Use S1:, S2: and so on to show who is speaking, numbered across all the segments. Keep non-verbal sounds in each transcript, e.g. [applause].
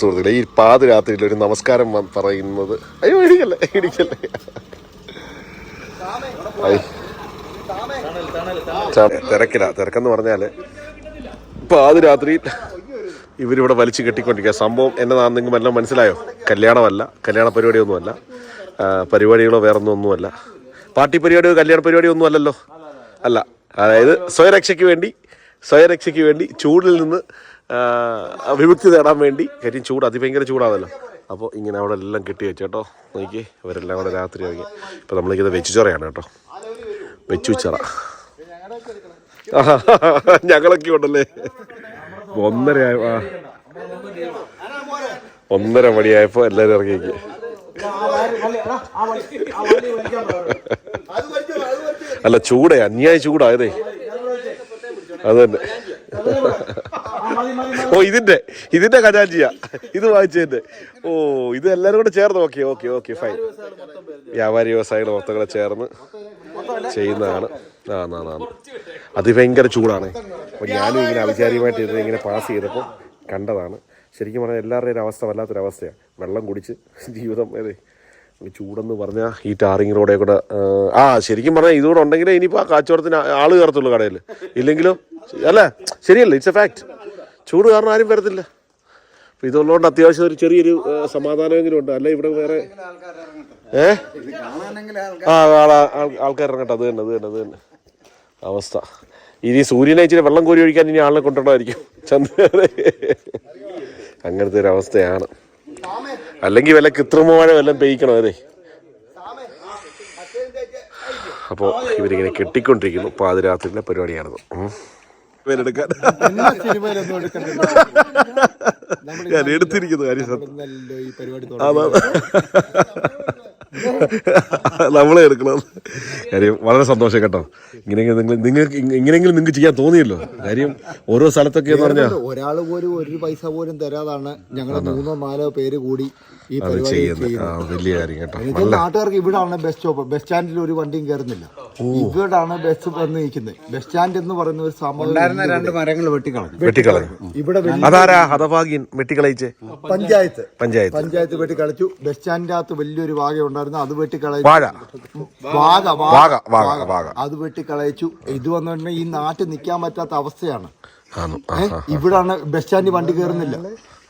S1: സുഹൃത്തുക്കളെ ഈ പാതിരാത്രിയിൽ ഒരു നമസ്കാരം പറയുന്നത് അയ്യോ ഇടിക്കല്ലേ ഇടിക്കല്ലേ. തിരക്കിലാ തിരക്കെന്ന് പറഞ്ഞാൽ പാതിരാത്രി ഇവരിവിടെ വലിച്ചു കെട്ടിക്കൊണ്ടിരിക്കുക. സംഭവം എന്നതാണെന്നെങ്കിലും എല്ലാം മനസ്സിലായോ? കല്യാണമല്ല കല്യാണ പരിപാടിയൊന്നുമല്ല. പരിപാടികളോ വേറെ ഒന്നുമല്ല പാർട്ടി പരിപാടിയോ കല്യാണ പരിപാടിയോ ഒന്നും അല്ലല്ലോ അല്ല അതായത് സ്വയരക്ഷയ്ക്ക് വേണ്ടി സ്വയരക്ഷയ്ക്ക് വേണ്ടി ചൂടിൽ നിന്ന് വിമുക്തി നേടാൻ വേണ്ടി. കാര്യം ചൂട് അതിഭയങ്കര ചൂടാണല്ലോ. അപ്പോൾ ഇങ്ങനെ അവിടെ എല്ലാം കെട്ടി വെച്ചു കേട്ടോ. നോക്കി ഇവരെല്ലാം കൂടെ രാത്രി ഇറങ്ങി ഇപ്പോൾ വെച്ചു വെച്ചുചൊറയാണ് കേട്ടോ. വെച്ചുച്ചറ [laughs] ഞങ്ങളൊക്കെ ഉണ്ടല്ലേ? ഒന്നര. ഒന്നര മണിയായപ്പോൾ എല്ലാവരും ഇറങ്ങിക്ക് [laughs] അല്ല ചൂടേ അന്യായ ചൂടായതേ അത് തന്നെ. ഓ [laughs] ഇതിന്റെ ഇതിന്റെ ഖജാഞ്ചിയാ. ഇത് വാങ്ങിച്ചതിന്റെ. ഓ ഇത് എല്ലാരും കൂടെ ചേർന്ന്. ഓക്കെ ഓക്കെ ഓക്കെ ഫൈൻ വ്യാപാരി വ്യവസായികൾ മൊത്തം കൂടെ ചേർന്ന് ചെയ്യുന്നതാണ്. ആ ആ അത് അതിഭയങ്കര ചൂടാണ്. അപ്പൊ ഞാനും ഇങ്ങനെ അവിചാരികമായിട്ട് ഇരുന്ന് ഇങ്ങനെ പാസ് ചെയ്തപ്പോൾ കണ്ടതാണ്. ശരിക്കും പറഞ്ഞാൽ എല്ലാവരുടെയും അവസ്ഥ വല്ലാത്തൊരവസ്ഥയാണ് വെള്ളം കുടിച്ച് ജീവിതം അതെ. ചൂടെന്ന് പറഞ്ഞാൽ ഈ ടാറിങ് റോഡേ കൂടെ ആ, ശരിക്കും പറഞ്ഞാൽ ഇതുകൂടെ ഉണ്ടെങ്കിലേ ഇനിയിപ്പോൾ ആ കാച്ചോടത്തിന് ആൾ കയറത്തുള്ളൂ കടയിൽ. ഇല്ലെങ്കിലോ അല്ല ശരിയല്ല ഇറ്റ്സ് എ ഫാക്റ്റ് ചൂട് കാരണം ആരും വരത്തില്ല. അപ്പോൾ ഇതുള്ളതുകൊണ്ട് അത്യാവശ്യം ഒരു ചെറിയൊരു സമാധാനമെങ്കിലും ഉണ്ട്. അല്ല ഇവിടെ വേറെ ഏ? ആ ആൾക്കാർ ഇറങ്ങട്ടെ അത് തന്നെ അത് തന്നെ അത് തന്നെ. അവസ്ഥ. ഇനി സൂര്യനെ ഇച്ചിരി വെള്ളം കോരി ഒഴിക്കാൻ ഇനി ആളിനെ കൊണ്ടുവരണമായിരിക്കും. ചന്ദ്രനെ. അങ്ങനത്തെ ഒരു അവസ്ഥയാണ്. അല്ലെങ്കിൽ വല്ല കൃത്രിമമായ വല്ലതും പെയ്ക്കണം അതെ അപ്പോൾ ഇവരിങ്ങനെ കെട്ടിക്കൊണ്ടിരിക്കുന്നു. പാതിരാത്രിയിലെ പരിപാടിയാണിത്.
S2: എടുക്കാൻ
S1: ഞാൻ എടുത്തിരിക്കുന്നു കാര്യം അതാണ് [laughs] നമ്മളെ എടുക്കണം കാര്യം വളരെ സന്തോഷം കേട്ടോ. ഇങ്ങനെയെങ്കിലും നിങ്ങൾ നിങ്ങൾക്ക് ഇങ്ങനെയെങ്കിലും നിങ്ങൾക്ക് ചെയ്യാൻ തോന്നിയല്ലോ. കാര്യം ഓരോ സ്ഥലത്തൊക്കെ എന്ന് പറഞ്ഞാൽ
S2: ഒരാൾ പോലും ഒരു പൈസ പോലും തരാതാണ് ഞങ്ങൾ മൂന്നോ നാലോ പേര് കൂടി. ഈ പരിപാടി
S1: വലിയ കാര്യം കേട്ടോ.
S2: നാട്ടുകാർക്ക് ഇവിടാണ് ബസ് സ്റ്റോപ്പ് ബസ് സ്റ്റാൻഡിൽ ഒരു വണ്ടിയും കയറുന്നില്ല ഇവിടാണ് ബസ് വന്ന് നിൽക്കുന്നത്. ബസ് സ്റ്റാൻഡ് എന്ന് പറയുന്ന ഒരു സംഭവം
S3: രണ്ട് മരങ്ങൾ വെട്ടിക്കളഞ്ഞു.
S2: ഇവിടെ വലിയ
S1: അതാരാ? ഹതഭാഗ്യൻ വെട്ടിക്കളയിച്ചേ?
S2: പഞ്ചായത്ത്.
S1: പഞ്ചായത്ത്.
S2: പഞ്ചായത്ത് വെട്ടിക്കളച്ചു. ബസ് സ്റ്റാൻഡിന്റെ അകത്ത് വലിയൊരു വാഗ ഉണ്ടായിരുന്നു. അത് വെട്ടിക്കളയിച്ചു
S1: വാഴ.
S2: വാഗ
S1: വാഗ വാഗ വാഗ
S2: അത് വെട്ടിക്കളയിച്ചു. ഇത് വന്നു ഈ നാട്ടിൽ നിൽക്കാൻ പറ്റാത്ത അവസ്ഥയാണ്? ഇവിടാണ് ബസ് സ്റ്റാൻഡിൽ വണ്ടി കയറുന്നില്ല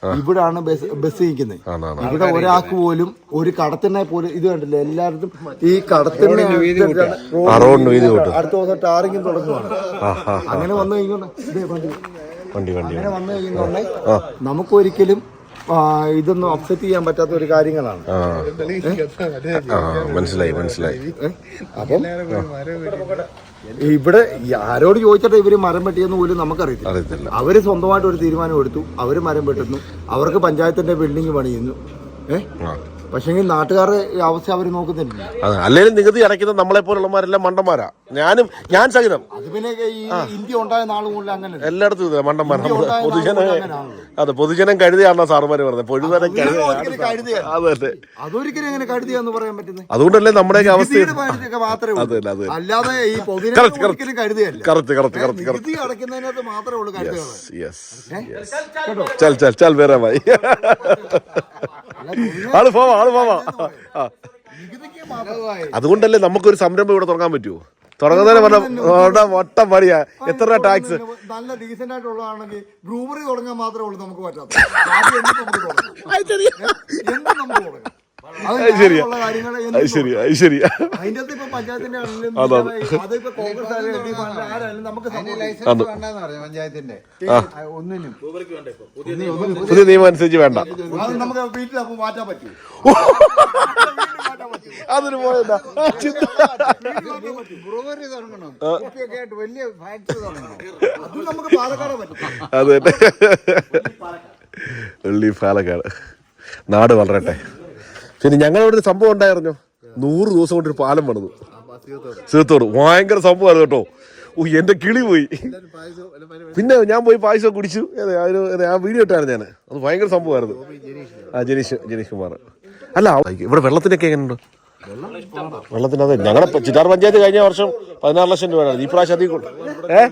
S2: ഇവിടാണ് ബസ് ബസ് നിൽക്കുന്നത്. ഇവിടെ ഒരാൾക്ക് പോലും ഒരു കടത്തിനെ പോലും ഇത് കണ്ടില്ല. എല്ലായിടത്തും ഈ കടത്തിന്. അടുത്ത ദിവസം ടാറിങ്ങും തുടങ്ങുവാണ്. അങ്ങനെ വന്നു കഴിഞ്ഞാൽ ദേ വണ്ടി.
S1: വണ്ടി വണ്ടി
S2: അങ്ങനെ വന്നു കഴിഞ്ഞാൽ നമുക്കൊരിക്കലും ഇതൊന്നും അപ്സെറ്റ് ചെയ്യാൻ പറ്റാത്ത ഒരു കാര്യങ്ങളാണ്.
S1: മനസ്സിലായി മനസ്സിലായി.
S2: ഏ? അപ്പം ഇവിടെ ആരോട് ചോദിച്ചിട്ട് ഇവർ മരം വെട്ടിയെന്ന് പോലും നമുക്കറിയത്തില്ല. അവർ സ്വന്തമായിട്ട് ഒരു തീരുമാനം എടുത്തു അവർ മരം വെട്ടുന്നു അവർക്ക് പഞ്ചായത്തിന്റെ ബിൽഡിംഗ് പണിയുന്നു. ഏഹ്
S1: ആ.
S2: പക്ഷെങ്കിൽ നാട്ടുകാരുടെ അവസ്ഥ അവർ നോക്കുന്നില്ല.
S1: അല്ലെങ്കിൽ അല്ലെങ്കിലും നികുതി അടയ്ക്കുന്ന നമ്മളെ പോലുള്ളമാരെല്ലാം മണ്ടന്മാരാ. ഞാനും ഞാൻ സഹിതം. എല്ലായിടത്തും ഇതാ മണ്ടന്മാർ പൊതുജന. അതെ പൊതുജനം കഴുതിയാണോ സാറുമാര് പറഞ്ഞത്. പൊഴുതനം അതുകൊണ്ടല്ലേ നമ്മുടെ അവസ്ഥ ചൽ ചൽ ചൽ വേറെ ഭായി ആൾ പോവാ ആൾ പോവാ. അതുകൊണ്ടല്ലേ നമുക്കൊരു സംരംഭം ഇവിടെ തുടങ്ങാൻ പറ്റുമോ തുടങ്ങുന്നതിന് പറഞ്ഞ വട്ടം പണിയാ. എത്ര ടാക്സ്
S2: നല്ല ഡീസെന്റ് ആയിട്ടുള്ളതാണെങ്കിൽ ബ്രൂവറി തുടങ്ങാൻ മാത്രമേ ഉള്ളൂ നമുക്ക് പറ്റാത്ത
S1: പുതിയ നിയമം അനുസരിച്ച് വേണ്ട. അതൊരു പോയതാ.
S3: ബ്രൂവറി തുടങ്ങണം. കുപ്പിയൊക്കെ ആയിട്ട് വലിയ ഫാക്ടറി തുടങ്ങണം.
S2: അത് നമുക്ക് പാലക്കാട് പറ്റും.
S1: അത്. വെള്ളി പാലക്കാട്. നാട് വളരട്ടെ. പിന്നെ ഞങ്ങൾ ഇവിടെ സംഭവം ഉണ്ടായിരുന്നു? നൂറ് ദിവസം കൊണ്ട് ഒരു പാലം പണിതു. സീത്തോട് ഭയങ്കര സംഭവമായിരുന്നു കേട്ടോ. ഓ എന്റെ കിളി പോയി. പിന്നെ ഞാൻ പോയി പായസം കുടിച്ചു. അതെ ആ ആ വീഡിയോ ഇട്ടായിരുന്നു ഞാൻ അത് ഭയങ്കര സംഭവമായിരുന്നു. ആ ജനീഷ് ജനീഷ് കുമാർ. അല്ല ഇവിടെ വെള്ളത്തിനൊക്കെ എങ്ങനെയുണ്ട്? വെള്ളത്തിന് അതെ ഞങ്ങളുടെ ചിറ്റാർ പഞ്ചായത്ത് കഴിഞ്ഞ വർഷം പതിനാറ് ലക്ഷം രൂപയാണ് ഈ പ്രാവശ്യം അധികം ഏ?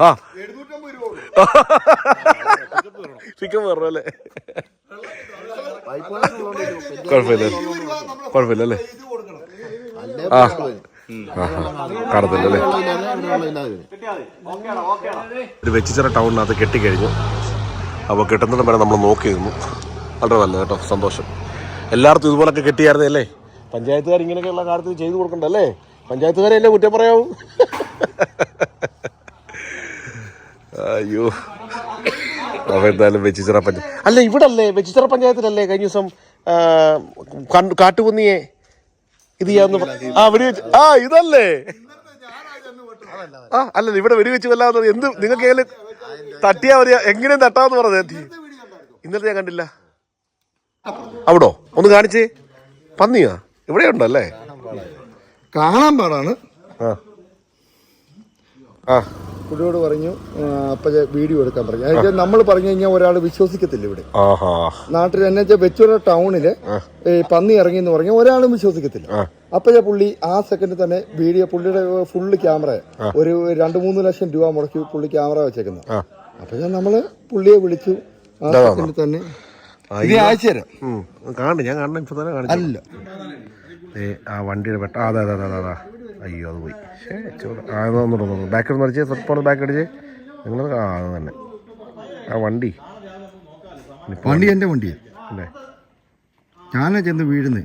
S1: ആ. ചിക്കൻ വേറെ അല്ലേ? കുഴപ്പമില്ല. കുഴപ്പമില്ല അല്ലേ ആ കാണത്തില്ല അല്ലേ ഒരു വെച്ചിച്ചിറ ടൗണിനകത്ത് കെട്ടിക്കഴിഞ്ഞു. അപ്പോൾ കെട്ടുന്നിടം വരെ നമ്മൾ നോക്കി നിന്നു. വളരെ നല്ലത് കേട്ടോ. സന്തോഷം. എല്ലായിടത്തും ഇതുപോലൊക്കെ കെട്ടിയായിരുന്നല്ലേ പഞ്ചായത്തുകാർ ഇങ്ങനെയൊക്കെയുള്ള കാര്യത്തിൽ ചെയ്തു കൊടുക്കണ്ടല്ലേ? പഞ്ചായത്തുകാരല്ലേ കുറ്റം പറയാവൂ. അയ്യോ. അപ്പോൾ എന്തായാലും വെച്ചിച്ചിറ പഞ്ചായത്ത് അല്ല ഇവിടെ അല്ലേ വെച്ചിച്ചിറ പഞ്ചായത്തിലല്ലേ കഴിഞ്ഞ ദിവസം കാട്ടുകുന്നിയെ ഇത് ചെയ്യാന്ന് ആ വെടി വെച്ച് ആ ഇതല്ലേ. ആ അല്ല ഇവിടെ വെടി വെച്ച് കൊല്ലാന്ന് എന്ത് നിങ്ങൾക്ക് തട്ടിയാ മതി എങ്ങനെയും തട്ടാന്ന് പറഞ്ഞത്. ഇന്നലെ ഞാൻ കണ്ടില്ല. അവിടോ? ഒന്ന് കാണിച്ചേ. പന്നിയാ? ഇവിടെ ഉണ്ടല്ലേ
S2: കാണാൻ പാടാണ്.
S1: ആ.
S2: പുള്ളിയോട് പറഞ്ഞു അപ്പച്ച വീഡിയോ എടുക്കാൻ പറഞ്ഞു. അതായത് നമ്മൾ പറഞ്ഞു കഴിഞ്ഞാൽ ഒരാൾ വിശ്വസിക്കത്തില്ല ഇവിടെ. നാട്ടിൽ എന്നെ വെച്ചാൽ വെച്ചൂര ടൗണിൽ പന്നി ഇറങ്ങി എന്ന് പറഞ്ഞാൽ ഒരാളും വിശ്വസിക്കത്തില്ല. അപ്പച്ച പുള്ളി ആ സെക്കൻഡിൽ തന്നെ വീഡിയോ പുള്ളിയുടെ ഫുള്ള് ക്യാമറ ഒരു രണ്ട് മൂന്ന് ലക്ഷം രൂപ മുടക്കി പുള്ളി ക്യാമറ വെച്ചേക്കുന്നത്
S1: അപ്പച്ച
S2: അപ്പൊ നമ്മൾ പുള്ളിയെ വിളിച്ചു ആ സെക്കൻഡിൽ തന്നെ ഇത് അയച്ചു തരാം.
S1: കാണണ്ട ഞാൻ കാണണം ഇപ്പൊ തന്നെ കാണിച്ചു
S2: അല്ല.
S1: ഏ ആ വണ്ടിയുടെ പെട്ട അതെ അതെ അതെ അയ്യോ അത് പോയി. ആ ഒന്നുകൂടെ ഒന്ന് ബാക്ക് മറിച്ച് ഫുട്ബോൾ ബാക്ക് അടിച്ച്. നിങ്ങൾ ആ അത് തന്നെ. ആ വണ്ടി.
S2: വണ്ടി എന്റെ വണ്ടിയാ.
S1: അല്ലേ?
S2: ഞാനാ ചെന്ന് വീഴുന്നേ.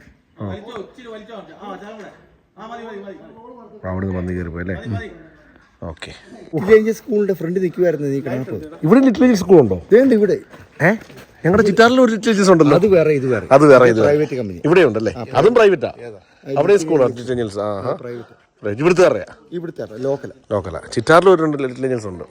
S1: അവിടെ നിന്ന് വന്ന് കയറി പോയി അല്ലേ ഓക്കെ.
S2: സ്കൂളിന്റെ ഫ്രണ്ട് നിൽക്കുമായിരുന്നു നീ
S1: ഇവിടെ ലിറ്റിൽ സ്കൂൾ ഉണ്ടോ
S2: ഇതേണ്ട ഇവിടെ.
S1: ഏ? ഞങ്ങളുടെ ചിറ്റാറിൽ ഒരു ലിറ്റിൽ ഉണ്ടല്ലോ.
S2: അത് വേറെ ഇത് വേറെ.
S1: അത് വേറെ ഇത്
S2: പ്രൈവറ്റ് കമ്പനി
S1: ഇവിടെ ഉണ്ടല്ലേ? അതും പ്രൈവറ്റാ അവിടെ സ്കൂളാണ് ലിറ്റിൽ ആ ആ
S2: പ്രൈവറ്റ്
S1: ഇവിടുത്തെ
S2: ഇവിടുത്തെ ലോക്കല
S1: ലോക്കലാ ചിറ്റാറിൽ ഒരു രണ്ട് ലിറ്റിൽ ഏഞ്ചൽസ് ഉണ്ട്.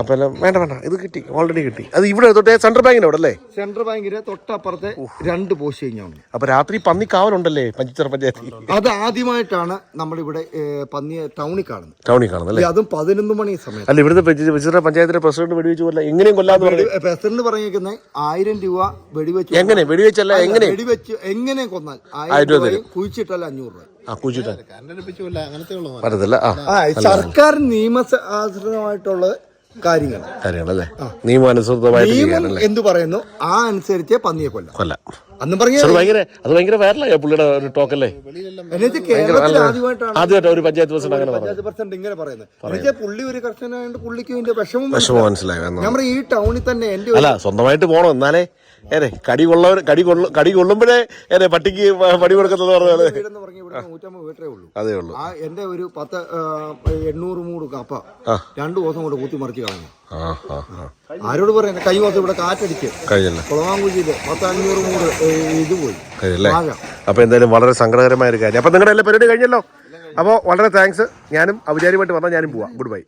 S1: അപ്പം എല്ലാം വേണ്ട വേണ്ട. ഇത് കിട്ടി. ഓൾറെഡി കിട്ടി. അത് ഇവിടെ തൊട്ടേ സെൻട്രൽ ബാങ്കിന്റെ അവിടെ അല്ലേ?
S2: സെൻട്രൽ ബാങ്കിന്റെ തൊട്ടപ്പുറത്തെ രണ്ട് പോസ്റ്റ് കഴിഞ്ഞാണ്.
S1: അപ്പൊ രാത്രി പന്നി കാവലുണ്ടല്ലേ പഞ്ചിച്ചർ പഞ്ചായത്തിൽ?
S2: അത് ആദ്യമായിട്ടാണ് നമ്മളിവിടെ ഇവിടെ പന്നിയെ ടൗണിൽ കാണുന്നത്.
S1: ടൗണിൽ കാണുന്നല്ലേ
S2: അതും പതിനൊന്ന് മണി സമയത്ത്.
S1: അല്ല ഇവിടുത്തെ പഞ്ചിച്ചർ പഞ്ചായത്തിലെ പ്രസിഡന്റ് വെടിവെച്ച് കൊല്ല എങ്ങനെയും കൊല്ലാന്ന് പറഞ്ഞു.
S2: പ്രസിഡന്റ് പറഞ്ഞേക്കുന്നത് ആയിരം രൂപ വെടിവെച്ച്
S1: എങ്ങനെ? വെടിവെച്ചല്ല എങ്ങനെ?
S2: വെടിവെച്ച് എങ്ങനെ കൊന്നാൽ? ആയിരം
S1: രൂപ
S2: കുഴിച്ചിട്ടല്ല അഞ്ഞൂറ് രൂപ.
S1: ആ കുഴിച്ചിട്ടാ. പറ്റത്തില്ല ആ
S2: ആ സർക്കാർ നിയമാശ്രിതമായിട്ടുള്ള കാര്യങ്ങൾ
S1: കാര്യങ്ങളല്ലേ? നിയമാനുസൃതമായിട്ട്
S2: എന്ത് പറയുന്നു ആ അനുസരിച്ച് പന്നിയെ കൊല്ലാം.
S1: കൊല്ലാം.
S2: അന്നും പറഞ്ഞു.
S1: അത് ഭയങ്കര അത് ഭയങ്കര വൈറലായ പുള്ളിയുടെ ഒരു ടോക്കല്ലേ ആദ്യമായിട്ട് ഒരു പഞ്ചായത്ത് പ്രസിഡന്റ് അങ്ങനെ
S2: പഞ്ചായത്ത് പ്രസിഡന്റ് ഇങ്ങനെ പറയുന്നത്. പുള്ളി ഒരു കർഷകനായതുകൊണ്ട് പുള്ളിക്ക് ഇതിന്റെ വിഷമം
S1: വിഷമം മനസ്സിലായി. നമ്മുടെ
S2: ഞാൻ ഈ ടൗണിൽ തന്നെ എന്റെ ഒരു
S1: അല്ല സ്വന്തമായിട്ട് പോണം എന്നാലേ. ഏതെ കടി കൊള്ളവർ കടി കൊള്ള കടി കൊള്ളുമ്പോഴേ ഏതെ പട്ടിക്ക് പടി കൊടുക്കുന്നത് അതേ ഉള്ളൂ.
S2: ആ എന്റെ ഒരു പത്ത് എണ്ണൂറ് മൂട് കപ്പ. രണ്ടു ദിവസം കൊണ്ട് കൂത്തി മറിച്ച് കളഞ്ഞു.
S1: ആ ആ ആ.
S2: ആരോട് പറയാൻ കൈ ദിവസം ഇവിടെ കാറ്റടിച്ച്.
S1: കഴിഞ്ഞില്ല.
S2: കുളമാങ്കുഴിയിൽ പത്ത് അഞ്ഞൂറ് മൂട് ഇത് പോയി
S1: കഴിഞ്ഞല്ലേ
S2: വാഴ
S1: അപ്പൊ എന്തായാലും വളരെ സങ്കടകരമായ ഒരു കാര്യം. അപ്പൊ നിങ്ങളുടെ എല്ലാ പരിപാടി കഴിഞ്ഞല്ലോ? അപ്പോൾ വളരെ താങ്ക്സ് ഞാനും ഔചാരികമായിട്ട് വന്നാൽ ഞാനും പോവാം. Good bye